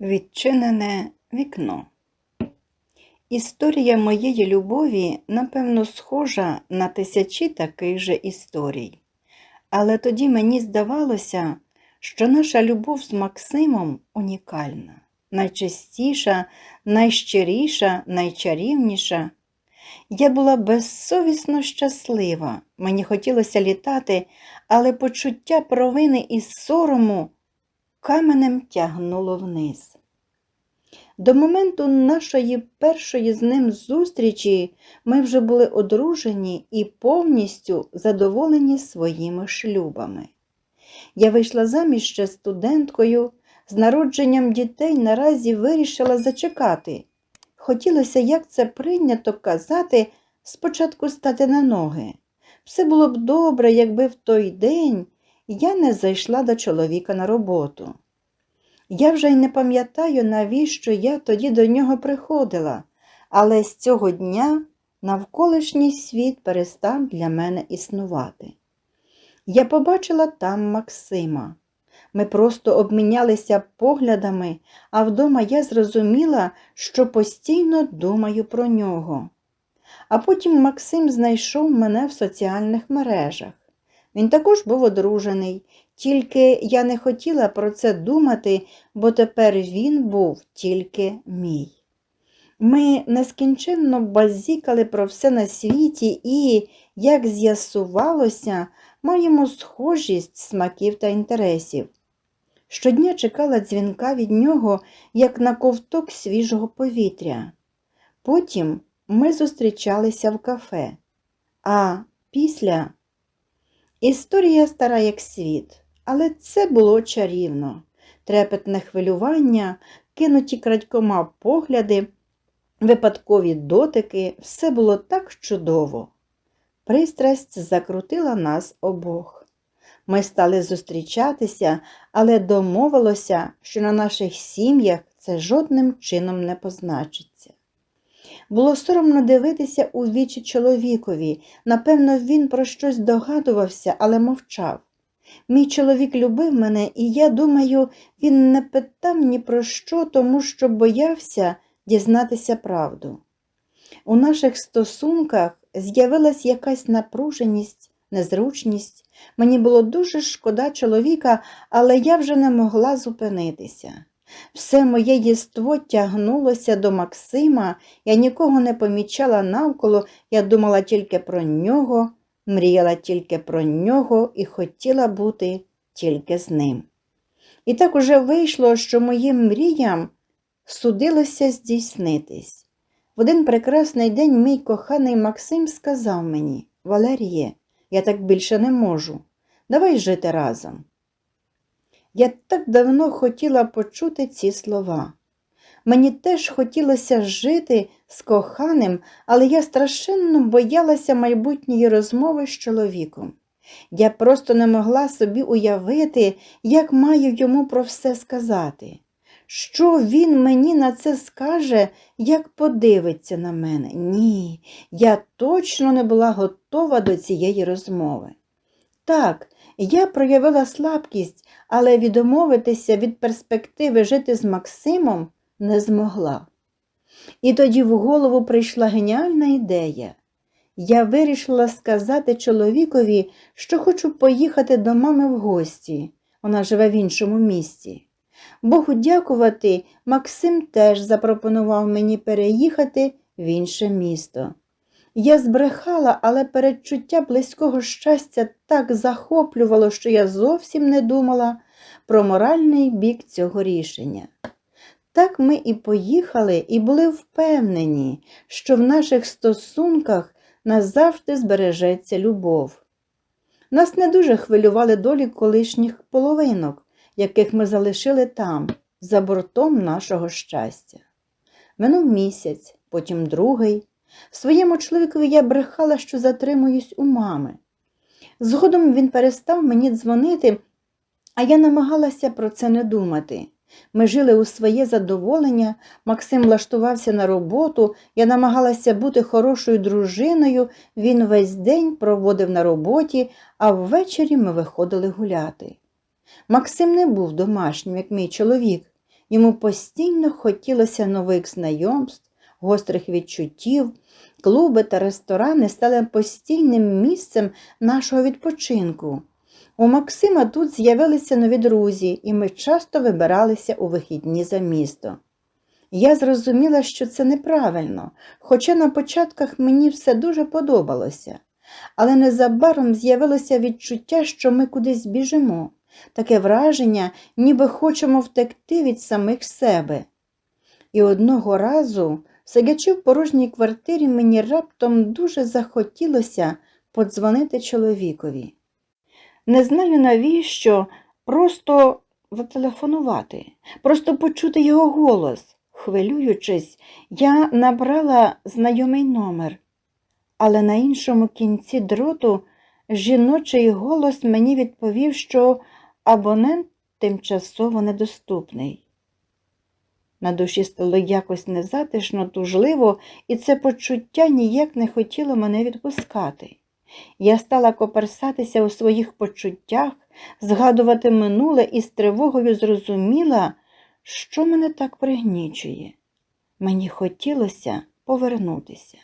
Відчинене вікно. Історія моєї любові, напевно, схожа на тисячі таких же історій. Але тоді мені здавалося, що наша любов з Максимом унікальна, найчистіша, найщиріша, найчарівніша. Я була безсовісно щаслива, мені хотілося літати, але почуття провини і сорому каменем тягнуло вниз. До моменту нашої першої з ним зустрічі ми вже були одружені і повністю задоволені своїми шлюбами. Я вийшла заміж ще студенткою, з народженням дітей наразі вирішила зачекати. Хотілося, як це прийнято казати, спочатку стати на ноги. Все було б добре, якби в той день я не зайшла до чоловіка на роботу. Я вже й не пам'ятаю, навіщо я тоді до нього приходила, але з цього дня навколишній світ перестав для мене існувати. Я побачила там Максима. Ми просто обмінялися поглядами, а вдома я зрозуміла, що постійно думаю про нього. А потім Максим знайшов мене в соціальних мережах. Він також був одружений, тільки я не хотіла про це думати, бо тепер він був тільки мій. Ми нескінченно базікали про все на світі і, як з'ясувалося, маємо схожість смаків та інтересів. Щодня чекала дзвінка від нього, як на ковток свіжого повітря. Потім ми зустрічалися в кафе, а після історія стара як світ, але це було чарівно. Трепетне хвилювання, кинуті крадькома погляди, випадкові дотики, все було так чудово. Пристрасть закрутила нас обох. Ми стали зустрічатися, але домовилося, що на наших сім'ях це жодним чином не позначиться. Було соромно дивитися у вічі чоловікові. Напевно, він про щось догадувався, але мовчав. Мій чоловік любив мене, і я думаю, він не питав ні про що, тому що боявся дізнатися правду. У наших стосунках з'явилась якась напруженість, незручність. Мені було дуже шкода чоловіка, але я вже не могла зупинитися. Все моє єство тягнулося до Максима, я нікого не помічала навколо, я думала тільки про нього, мріяла тільки про нього і хотіла бути тільки з ним. І так уже вийшло, що моїм мріям судилося здійснитись. В один прекрасний день мій коханий Максим сказав мені Валеріє, я так більше не можу. Давай жити разом. Я так давно хотіла почути ці слова. Мені теж хотілося жити з коханим, але я страшенно боялася майбутньої розмови з чоловіком. Я просто не могла собі уявити, як маю йому про все сказати. Що він мені на це скаже, як подивиться на мене? Ні, я точно не була готова до цієї розмови. Так, я проявила слабкість, але відмовитися від перспективи жити з Максимом не змогла. І тоді в голову прийшла геніальна ідея. Я вирішила сказати чоловікові, що хочу поїхати до мами в гості. Вона живе в іншому місті. Богу дякувати, Максим теж запропонував мені переїхати в інше місто. Я збрехала, але передчуття близького щастя так захоплювало, що я зовсім не думала про моральний бік цього рішення. Так ми і поїхали і були впевнені, що в наших стосунках назавжди збережеться любов. Нас не дуже хвилювали долі колишніх половинок, яких ми залишили там, за бортом нашого щастя. Минув місяць, потім другий. Своєму чоловікові я брехала, що затримуюсь у мами. Згодом він перестав мені дзвонити, а я намагалася про це не думати. Ми жили у своє задоволення, Максим влаштувався на роботу, я намагалася бути хорошою дружиною, він весь день проводив на роботі, а ввечері ми виходили гуляти. Максим не був домашнім, як мій чоловік. Йому постійно хотілося нових знайомств, гострих відчуттів. Клуби та ресторани стали постійним місцем нашого відпочинку. У Максима тут з'явилися нові друзі, і ми часто вибиралися у вихідні за місто. Я зрозуміла, що це неправильно, хоча на початках мені все дуже подобалося. Але незабаром з'явилося відчуття, що ми кудись біжимо, таке враження, ніби хочемо втекти від самих себе. І одного разу, сидячи в порожній квартирі, мені раптом дуже захотілося подзвонити чоловікові. Не знаю навіщо, просто зателефонувати, просто почути його голос. Хвилюючись, я набрала знайомий номер, але на іншому кінці дроту жіночий голос мені відповів, що абонент тимчасово недоступний. На душі стало якось незатишно, тужливо, і це почуття ніяк не хотіло мене відпускати. Я стала коперсатися у своїх почуттях, згадувати минуле і з тривогою зрозуміла, що мене так пригнічує. Мені хотілося повернутися,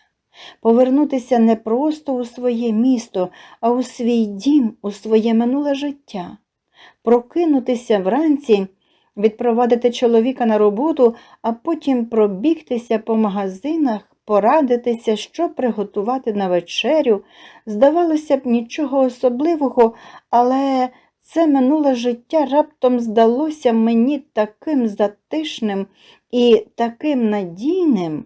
повернутися не просто у своє місто, а у свій дім, у своє минуле життя, прокинутися вранці, відпровадити чоловіка на роботу, а потім пробігтися по магазинах, порадитися, що приготувати на вечерю. Здавалося б, нічого особливого, але це минуле життя раптом здалося мені таким затишним і таким надійним.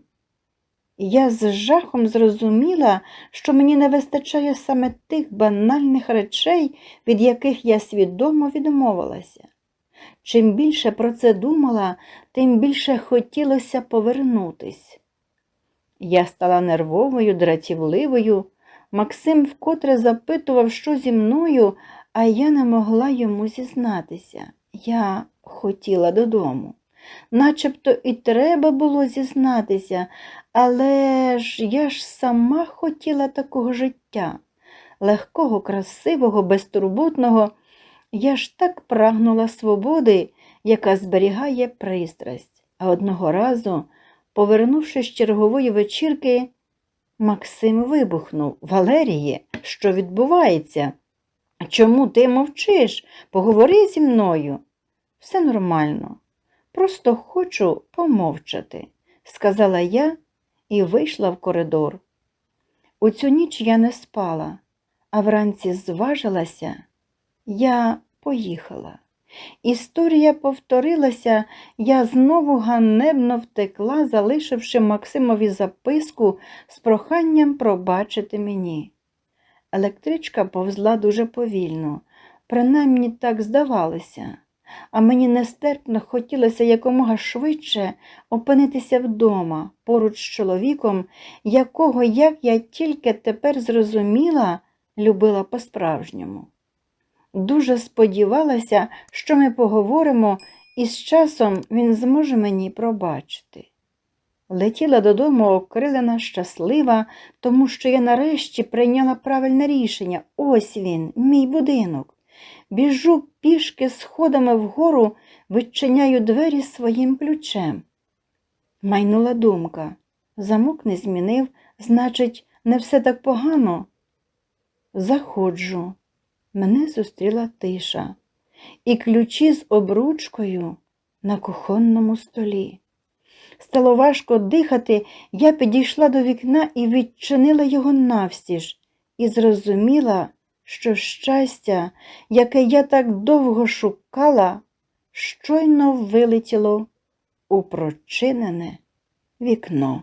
Я з жахом зрозуміла, що мені не вистачає саме тих банальних речей, від яких я свідомо відмовилася. Чим більше про це думала, тим більше хотілося повернутись. Я стала нервовою, дратівливою. Максим вкотре запитував, що зі мною, а я не могла йому зізнатися. Я хотіла додому. Начебто і треба було зізнатися, але ж я ж сама хотіла такого життя, легкого, красивого, безтурботного. Я ж так прагнула свободи, яка зберігає пристрасть. А одного разу, повернувшись з чергової вечірки, Максим вибухнув. Валеріє, що відбувається? Чому ти мовчиш? Поговори зі мною. Все нормально. Просто хочу помовчати, сказала я і вийшла в коридор. У цю ніч я не спала, а вранці зважилася, я поїхала. Історія повторилася, я знову ганебно втекла, залишивши Максимові записку з проханням пробачити мені. Електричка повзла дуже повільно, принаймні так здавалося, а мені нестерпно хотілося якомога швидше опинитися вдома поруч з чоловіком, якого, як я тільки тепер зрозуміла, любила по-справжньому. Дуже сподівалася, що ми поговоримо, і з часом він зможе мені пробачити. Летіла додому окрилена, щаслива, тому що я нарешті прийняла правильне рішення. Ось він, мій будинок. Біжу пішки сходами вгору, відчиняю двері своїм ключем. Майнула думка. Замок не змінив, значить, не все так погано. Заходжу. Мене зустріла тиша і ключі з обручкою на кухонному столі. Стало важко дихати, я підійшла до вікна і відчинила його навстіж, і зрозуміла, що щастя, яке я так довго шукала, щойно вилетіло у прочинене вікно.